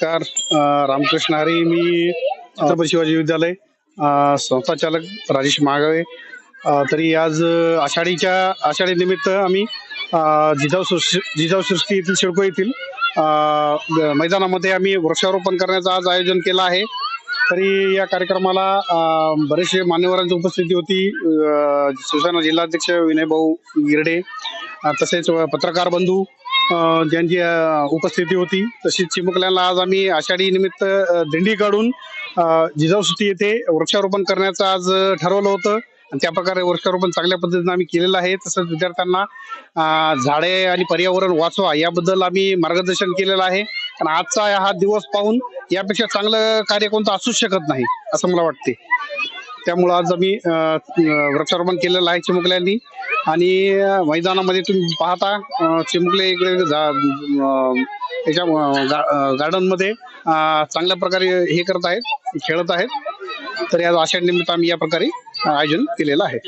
नमस्कार रामकृष्ण हरी मी छत्रपती शिवाजी विद्यालय संस्थाचालक राजेश मागावे तरी आज आषाढीच्या आषाढी निमित्त आम्ही जिजाऊ सृष्टी जिजाऊ सृष्टी येथील शिडको येथील मैदानामध्ये आम्ही वृक्षारोपण करण्याचं आज आयोजन केलं आहे. तरी या कार्यक्रमाला बरेचसे मान्यवरांची उपस्थिती होती शिवसेना जिल्हाध्यक्ष विनयभाऊ गिरडे तसेच पत्रकार बंधू ज्यांची उपस्थिती होती तशीच चिमुकल्यांना आज आम्ही आषाढी निमित्त दिंडी काढून जिजाऊसुती येथे वृक्षारोपण करण्याचं आज ठरवलं होतं. आणि त्या प्रकारे वृक्षारोपण चांगल्या पद्धतीने आम्ही केलेलं आहे. तसंच विद्यार्थ्यांना झाडे आणि पर्यावरण वाचवा याबद्दल आम्ही मार्गदर्शन केलेलं आहे. आणि आजचा हा दिवस पाहून यापेक्षा चांगलं कार्य कोणतं असूच शकत नाही असं मला वाटते त्यामुळं आज आम्ही वृक्षारोपण केलेलं आहे चिमुकल्यांनी. आणि मैदानामध्ये तुम्ही पाहता चिमुकले इकडे याच्या गार्डनमध्ये चांगल्या प्रकारे हे करत आहेत खेळत आहेत. तर या अशा निमित्त आम्ही या प्रकारे आयोजन केलेलं आहे.